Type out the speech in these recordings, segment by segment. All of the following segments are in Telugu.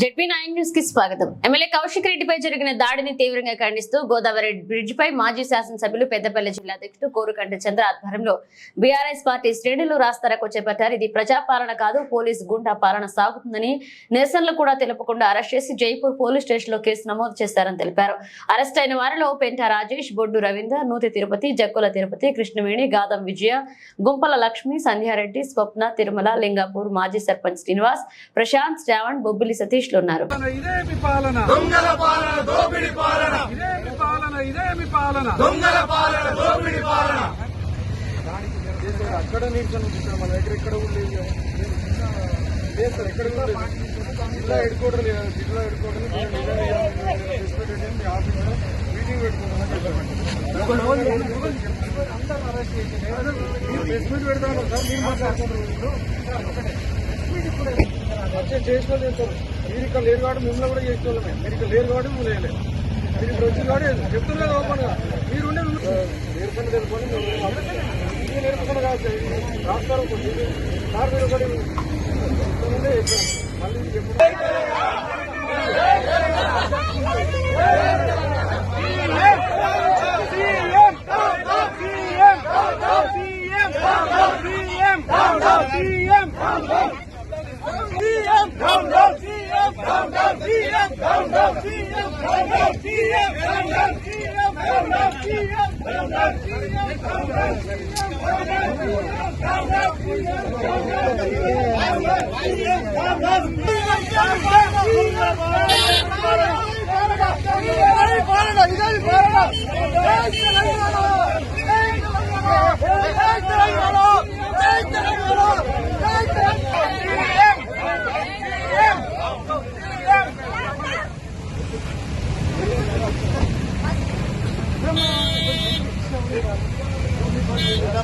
జడ్పీ నైన్ న్యూస్కి స్వాగతం. ఎమ్మెల్యే కౌశిక్ రెడ్డిపై జరిగిన దాడిని తీవ్రంగా ఖండిస్తూ గోదావరి బ్రిడ్జ్ పై మాజీ శాసనసభ్యులు పెద్దపల్లి జిల్లా అధ్యక్షుడు కోరుకంట చంద్ర ఆధ్వర్యంలో బీఆర్ఎస్ పార్టీ శ్రేణులు రాస్తారకు చేపట్టారు. ఇది ప్రజాపాలన కాదు పోలీస్ గుండా పాలన సాగుతుందని నిరసనలు కూడా తెలుపకుండా అరెస్ట్ చేసి జైపూర్ పోలీస్ స్టేషన్లో కేసు నమోదు చేశారని తెలిపారు. అరెస్ట్ అయిన వారిలో పెంట రాజేష్ బొడ్డు రవీందర్ నూతి తిరుపతి జక్కుల తిరుపతి కృష్ణవేణి గాదం విజయ గుంపల లక్ష్మి సంధ్యారెడ్డి స్వప్న తిరుమల లింగాపూర్ మాజీ సర్పంచ్ శ్రీనివాస్ ప్రశాంత్ శ్రావణ్ బొబ్బిలి సతీష్లు ఉన్నారు అక్కడ నిల్చొని. మన దగ్గర ఎక్కడ కూడా లేదు కదా. లేదు సార్ ఎక్కడ కూడా లేదు. జిల్లా హెడ్ క్వార్టర్ లేదు జిల్లా హెడ్ క్వార్టర్ మీటింగ్ పెట్టుకుంటాం ప్రెస్ మీట్ పెడతాను సార్ మీరు మీరు ఇప్పుడు వచ్చి మీరు ఇక్కడ లేరు కాబట్టి మిమ్మల్ని కూడా చేసుకోలేమే మీరు ఇక్కడ లేరు కాబట్టి మేము లేలేదు మీరు ఇక్కడ వచ్చిన కాబట్టి చెప్తున్నారు ఓపెన్గా మీరుండే నేర్పని తెలుపుకొని మీరు నేర్పుకుని కాదు రాస్తారు సార్ కూడా మళ్ళీ చెప్పండి دم دم سيف دم دم سيف دم دم سيف دم دم سيف دم دم سيف دم دم سيف دم دم سيف دم دم سيف دم دم سيف دم دم سيف دم دم سيف دم دم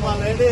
మా లేడీ